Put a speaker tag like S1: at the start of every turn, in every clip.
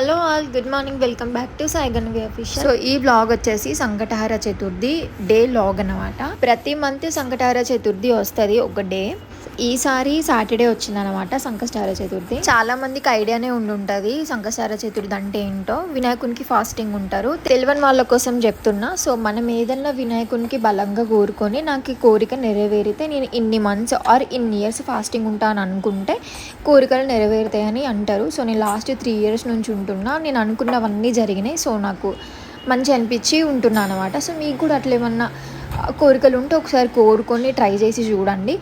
S1: Hello all good morning welcome back to Saiganvi official. So ఈ blog వచ్చేసి Sankatahara Chaturthi day log అన్నమాట. ప్రతి month సంకటహార Chaturthi వస్తుంది ఒక డే. ఈసారి సాటర్డే వచ్చిందనమాట సంకష్టహార చతుర్థి. చాలా మందికి ఐడియానే ఉండి ఉంటుంది చతుర్థి అంటే ఏంటో. వినాయకునికి ఫాస్టింగ్ ఉంటారు. తెలియని వాళ్ళ కోసం చెప్తున్నా సో మనం ఏదన్నా వినాయకునికి బలంగా కోరుకొని నాకు ఈ కోరిక నెరవేరితే నేను ఇన్ని మంత్స్ ఆర్ ఇన్ని ఇయర్స్ ఫాస్టింగ్ ఉంటాను అనుకుంటే కోరికలు నెరవేరుతాయని అంటారు. సో నేను లాస్ట్ త్రీ ఇయర్స్ నుంచి ఉంటున్నా. నేను అనుకున్నవన్నీ జరిగినాయి. సో నాకు మంచి అనిపించి ఉంటున్నాను అనమాట సో మీకు కూడా అట్లా ఏమన్నా కోరికలు ఉంటే ఒకసారి కోరుకొని ట్రై చేసి చూడండి.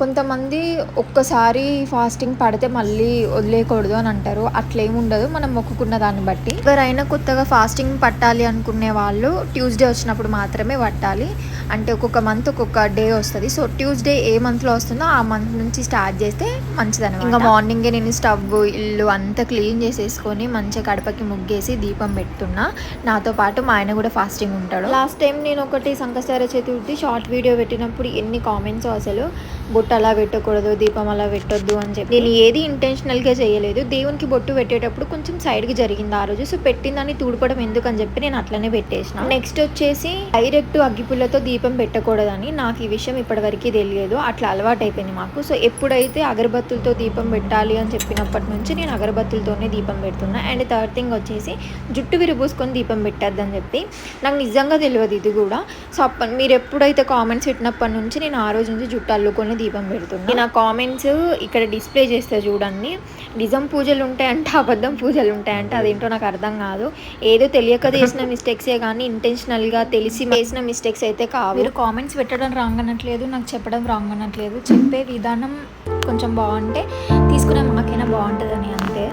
S1: కొంతమంది ఒక్కసారి ఫాస్టింగ్ పడితే మళ్ళీ వదిలేయకూడదు అని అంటారు. అట్లేం ఉండదు మనం మొక్కుకున్న దాన్ని బట్టి. ఎవరైనా కొత్తగా ఫాస్టింగ్ పట్టాలి అనుకునే వాళ్ళు ట్యూస్డే వచ్చినప్పుడు మాత్రమే పట్టాలి. అంటే ఒక్కొక్క మంత్ ఒక్కొక్క డే వస్తుంది. సో ట్యూస్డే ఏ మంత్లో వస్తుందో ఆ మంత్ నుంచి స్టార్ట్ చేస్తే మంచిదన్నమాట. ఇంకా మార్నింగే నేను స్టవ్ ఇల్లు అంతా క్లీన్ చేసేసుకొని మంచిగా కడపకి ముగ్గేసి దీపం పెడుతున్నా నాతో పాటు మా ఆయన కూడా ఫాస్టింగ్ ఉంటాడు. లాస్ట్ టైం నేను ఒకటి సంకష్టహార చతుర్థి షార్ట్ వీడియో పెట్టినప్పుడు ఎన్ని కామెంట్స్ అసలు? బొట్టు అలా పెట్టకూడదు దీపం అలా పెట్టొద్దు అని చెప్పి. నేను ఏది ఇంటెన్షనల్గా చేయలేదు. దేవునికి బొట్టు పెట్టేటప్పుడు కొంచెం సైడ్కి జరిగింది ఆ రోజు. సో పెట్టిందని తూడిపడం ఎందుకు అని చెప్పి నేను అట్లనే పెట్టేసిన. నెక్స్ట్ వచ్చేసి డైరెక్ట్ అగ్గిపుల్లతో దీపం పెట్టకూడదని నాకు ఈ విషయం ఇప్పటివరకు తెలియదు. అట్లా అలవాటు అయిపోయింది మాకు. సో ఎప్పుడైతే అగరబత్తులతో దీపం పెట్టాలి అని చెప్పినప్పటి నుంచి నేను అగరబత్తులతోనే దీపం పెడుతున్నా. అండ్ థర్డ్ థింగ్ వచ్చేసి జుట్టు విరబూసుకొని దీపం పెట్టద్దని చెప్పి. నాకు నిజంగా తెలియదు ఇది కూడా. సో అప్ప మీరు ఎప్పుడైతే కామెంట్స్ పెట్టినప్పటి నుంచి నేను ఆ రోజు నుంచి జుట్టు అల్లుకొని దీపం పెడుతున్నా. నేను ఆ కామెంట్స్ ఇక్కడ డిస్ప్లే చేస్తే చూడండి. నిజం పూజలు ఉంటాయంటే అబద్ధం పూజలు ఉంటాయంటే అదేంటో నాకు అర్థం కాదు. ఏదో తెలియక చేసిన మిస్టేక్సే కానీ ఇంటెన్షనల్గా తెలిసి చేసిన మిస్టేక్స్ అయితే కావు. మీరు కామెంట్స్ పెట్టడం రాంగ్ అనట్లేదు నాకు చెప్పడం రాంగ్ అనట్లేదు. చెప్పే విధానం కొంచెం బాగుంటే తీసుకునే మాకైనా బాగుంటుందని అంతే.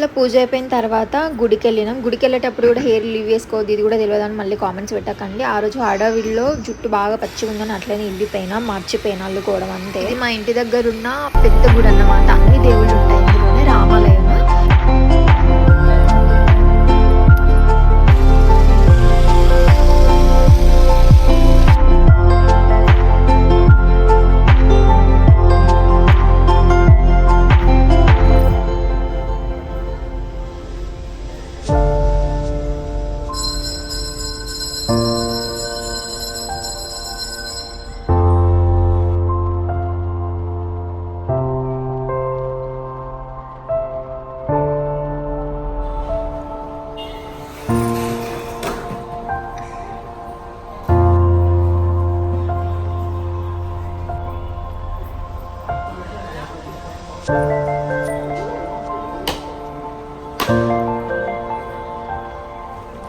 S1: అట్లా పూజ అయిపోయిన తర్వాత గుడికి వెళ్ళినాం గుడికి వెళ్ళేటప్పుడు కూడా హెయిర్ లీవ్ వేసుకోవద్దు ఇది కూడా తెలియదు అని మళ్ళీ కామెంట్స్ పెట్టకండి. ఆ రోజు హడావిడిలో జుట్టు బాగా పచ్చిగా ఉందని అట్లనే వెళ్ళిపోయినా మర్చిపోయినా అల్లుకోవడం అంతే ఇది మా ఇంటి దగ్గర ఉన్న పెద్ద గుడి అన్నమాట అన్ని దేవుళ్ళు ఉంటాయి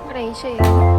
S1: ట్రై చేయాలి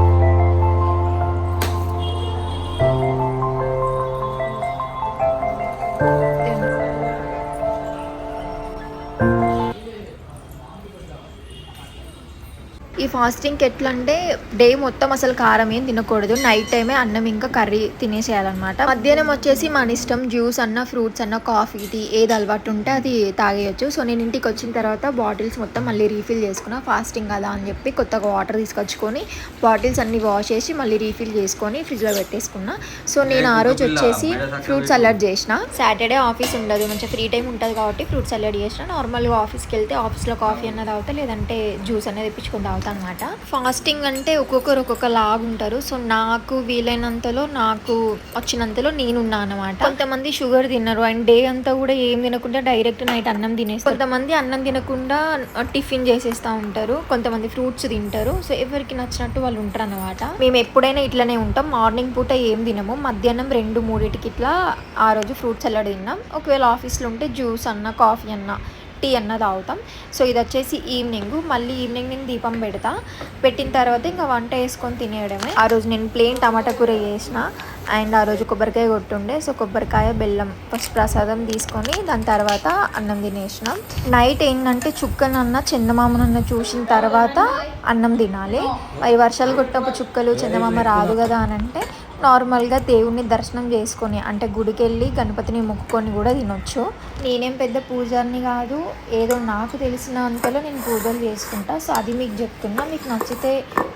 S1: ఫాస్టింగ్కి ఎట్లా అంటే డే మొత్తం అసలు కారం ఏం తినకూడదు. నైట్ టైమే అన్నం ఇంకా కర్రీ తినేసేయాలన్నమాట. మధ్యాహ్నం వచ్చేసి మన ఇష్టం జ్యూస్ అన్న ఫ్రూట్స్ అన్న కాఫీ టీ ఏది అలవాటు ఉంటే అది తాగేయచ్చు. సో నేను ఇంటికి వచ్చిన తర్వాత బాటిల్స్ మొత్తం మళ్ళీ రీఫిల్ చేసుకున్నా. ఫాస్టింగ్ కదా అని చెప్పి కొత్తగా వాటర్ తీసుకొచ్చుకొని బాటిల్స్ అన్ని వాష్ చేసి మళ్ళీ రీఫిల్ చేసుకొని ఫ్రిడ్జ్లో పెట్టేసుకున్నా. సో నేను ఆ రోజు వచ్చేసి ఫ్రూట్ సలాడ్ చేసిన. సాటర్డే ఆఫీస్ ఉండదు మంచిగా ఫ్రీ టైం ఉంటుంది కాబట్టి ఫ్రూట్ సలాడ్ చేసిన. నార్మల్గా ఆఫీస్కి వెళ్తే ఆఫీస్లో కాఫీ అన్నది తాగుతా లేదంటే జ్యూస్ అనేది తెప్పించుకొని తాగుతా అనమాట. ఫాస్టింగ్ అంటే ఒక్కొక్కరు ఒక్కొక్క లాగా ఉంటారు సో నాకు వీలైనంతలో నాకు వచ్చినంతలో నేనున్నా అనమాట. కొంతమంది షుగర్ తినరు. అండ్ డే అంతా కూడా ఏం తినకుండా డైరెక్ట్ నైట్ అన్నం తినేస్తారు. కొంతమంది అన్నం తినకుండా టిఫిన్ చేసేస్తూ ఉంటారు. కొంతమంది ఫ్రూట్స్ తింటారు. సో ఎవరికి నచ్చినట్టు వాళ్ళు ఉంటారు అనమాట. మేము ఎప్పుడైనా ఇట్లనే ఉంటాం. మార్నింగ్ పూట ఏం తినము. మధ్యాహ్నం రెండు మూడింటికి ఇట్లా ఆ రోజు ఫ్రూట్స్ సలాడ్ తిన్నాం. ఒకవేళ ఆఫీస్లో ఉంటే జ్యూస్ అన్న కాఫీ అన్న. టీ అన్న తాగుతాం. సో ఇది వచ్చేసి ఈవినింగ్. మళ్ళీ ఈవినింగ్ నేను దీపం పెడతా. పెట్టిన తర్వాత ఇంకా వంట వేసుకొని తినేయడమే. ఆ రోజు నేను ప్లేన్ టమాటా కూర చేసిన. అండ్ ఆ రోజు కొబ్బరికాయ కొట్టుండే. సో కొబ్బరికాయ బెల్లం ఫస్ట్ ప్రసాదం తీసుకొని దాని తర్వాత అన్నం తినేసినాం. నైట్ ఏంటంటే చుక్కనన్న చందమామనన్న చూసిన తర్వాత అన్నం తినాలి. అవి వర్షాలు కొట్టినప్పుడు చుక్కలు చందమామ రాదు కదా అని అంటే నార్మల్గా దేవుణ్ణి దర్శనం చేసుకొని అంటే గుడికి వెళ్ళి గణపతిని మొక్కుకొని కూడా తినొచ్చు. నేనేం పెద్ద పూజారిని కాదు ఏదో నాకు తెలిసిన అంతలో నేను పూజలు చేసుకుంటా. సో అది మీకు చెప్తున్నా. మీకు నచ్చితే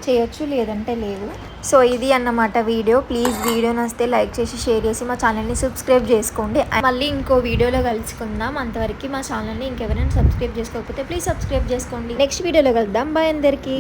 S1: చేయొచ్చు లేదంటే లేదు సో ఇది అన్నమాట వీడియో. ప్లీజ్ వీడియో నచ్చితే లైక్ చేసి షేర్ చేసి మా ఛానల్ని సబ్స్క్రైబ్ చేసుకోండి. మళ్ళీ ఇంకో వీడియోలో కలుసుకుందాం. అంతవరకు మా ఛానల్ని ఇంకెవరైనా సబ్స్క్రైబ్ చేసుకోకపోతే ప్లీజ్ సబ్స్క్రైబ్ చేసుకోండి. నెక్స్ట్ వీడియోలో కలుద్దాం. బాయ్ అందరికీ.